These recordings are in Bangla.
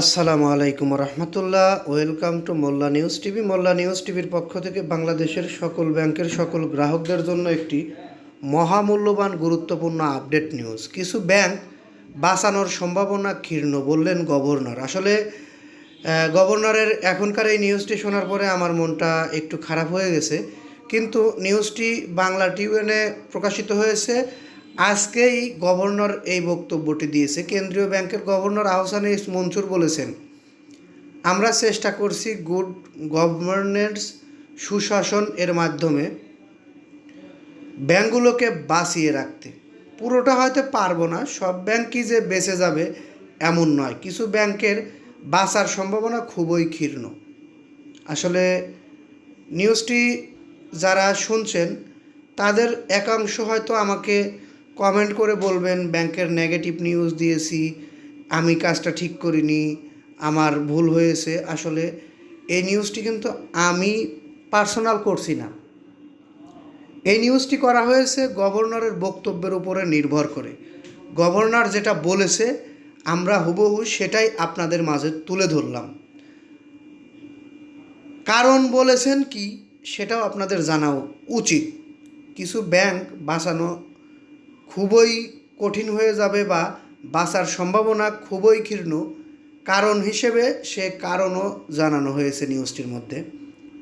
আসসালামু আলাইকুম রহমতুল্লাহ। Welcome to Molla news TV. Molla news টিভির পক্ষ থেকে বাংলাদেশের সকল ব্যাংকের সকল গ্রাহকদের জন্য একটি মহামূল্যবান, গুরুত্বপূর্ণ আপডেট নিউজ। কিছু ব্যাংক বাঁচানোর সম্ভাবনা ক্ষীর্ণ বললেন গভর্নর। আসলে গভর্নরের এখনকার এই নিউজটি শোনার পরে আমার মনটা একটু খারাপ হয়ে গেছে। কিন্তু নিউজটি বাংলা টিউএনে প্রকাশিত হয়েছে। আজকেই গভর্নর এই বক্তব্যটি দিয়েছে। কেন্দ্রীয় ব্যাংকের গভর্নর আহসান এস মনসুর বলেছেন, আমরা চেষ্টা করছি গুড গভর্নেন্স সুশাসন এর মাধ্যমে ব্যাংকগুলোকে বাঁচিয়ে রাখতে। পুরোটা হয়তো পারব না, সব ব্যাংকই যে বেঁচে যাবে এমন নয়। কিছু ব্যাংকের বাঁচার সম্ভাবনা খুবই ক্ষীর্ণ আসলে নিউজটি যারা শুনছেন, তাদের একাংশ হয়তো আমাকে কমেন্ট করে বলবেন, ব্যাংকের নেগেটিভ নিউজ দিয়েছি, আমি কাজটা ঠিক করিনি, আমার ভুল হয়েছে। আসলে এই নিউজটি কিন্তু আমি পার্সোনাল করছি না। এই নিউজটি করা হয়েছে গভর্নরের বক্তব্যের উপরে নির্ভর করে। গভর্নর যেটা বলেছে, আমরা হুবহু সেটাই আপনাদের মাঝে তুলে ধরলাম। কারণ বলেছেন কি, সেটাও আপনাদের জানা উচিত। কিছু ব্যাংক বাঁচানো খুবই কঠিন হয়ে যাবে বা বাঁচার সম্ভাবনা খুবই ক্ষীর্ণ কারণ হিসেবে সে কারণও জানানো হয়েছে নিউজটির মধ্যে।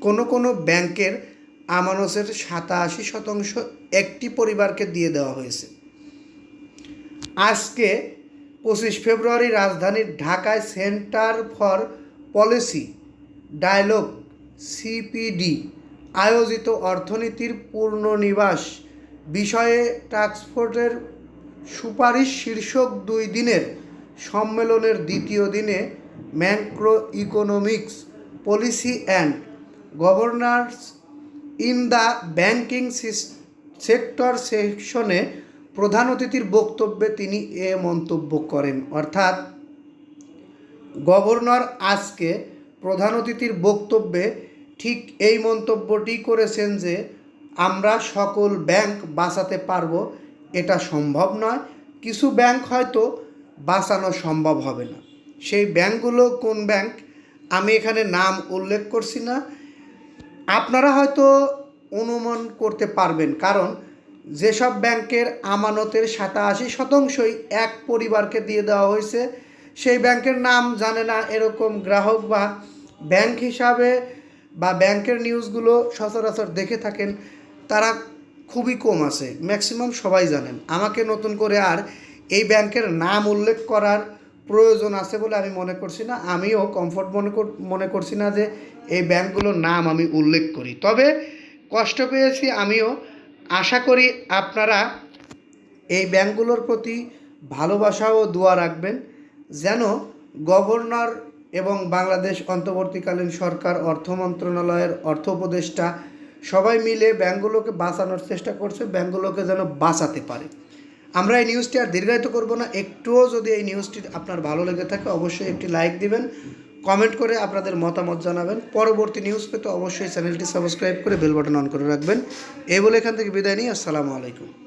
কোনো কোনো ব্যাংকের আমানসের সাতাশি শতাংশ একটি পরিবারকে দিয়ে দেওয়া হয়েছে। আজকে পঁচিশ ফেব্রুয়ারি রাজধানীর ঢাকায় Centre for Policy Dialogue, CPD, আয়োজিত অর্থনীতির পূর্ণনিবাস বিষয়ে টাস্কফোর্সের সুপারিশ শীর্ষক দুই দিনের সম্মেলনের দ্বিতীয় দিনে macroeconomics policy and governors in the banking sector সেকশনে প্রধান অতিথির বক্তব্যে তিনি এ মন্তব্য করেন। অর্থাৎ, গভর্নর আজকে প্রধান অতিথির বক্তব্যে ঠিক এই মন্তব্যটি করেছেন যে আমরা সকল ব্যাংক বাঁচাতে পারব, এটা সম্ভব নয়। কিছু ব্যাংক হয়তো বাঁচানো সম্ভব হবে না। সেই ব্যাংকগুলো কোন ব্যাংক? আমি এখানে নাম উল্লেখ করছি না। আপনারা হয়তো অনুমান করতে পারবেন, কারণ যেসব ব্যাংকের আমানতের সাতাশি শতাংশই এক পরিবারকে দিয়ে দেওয়া হয়েছে, সেই ব্যাংকের নাম জানে না এরকম গ্রাহক বা ব্যাংক হিসাবে বা ব্যাংকের নিউজগুলো সচরাচর দেখে থাকেন। খুবই কম আছে ম্যাক্সিমাম সবাই জানেন। আমাকে নতুন করে আর এই ব্যাংকের নাম উল্লেখ করার প্রয়োজন আছে বলে আমি মনে করছি না। আমিও কমফোর্ট মনে মনে করছি না যে এই ব্যাংকগুলোর নাম আমি উল্লেখ করি। তবে কষ্ট পেয়েছি আমিও। আশা করি আপনারা এই ব্যাংকগুলোর প্রতি ভালোবাসা ও দোয়া রাখবেন, যেন গভর্নর এবং বাংলাদেশ অন্তর্বর্তীকালীন সরকার, অর্থ মন্ত্রণালয়ের অর্থ উপদেষ্টা সবাই মিলে ব্যাঙ্কগুলোকে বাঁচানোর চেষ্টা করছে ব্যাঙ্কগুলোকে যেন বাঁচাতে পারে। আমরা এই নিউজটি আর দীর্ঘায়িত করব না, একটুও যদি এই নিউজটি আপনার ভালো লেগে থাকে, অবশ্যই একটি লাইক দিবেন কমেন্ট করে আপনাদের মতামত জানাবেন। পরবর্তী নিউজ পেতে অবশ্যই চ্যানেলটি সাবস্ক্রাইব করে বেল বাটন অন করে রাখবেন। এই বলে এখান থেকে বিদায় নিই, আসসালামু আলাইকুম।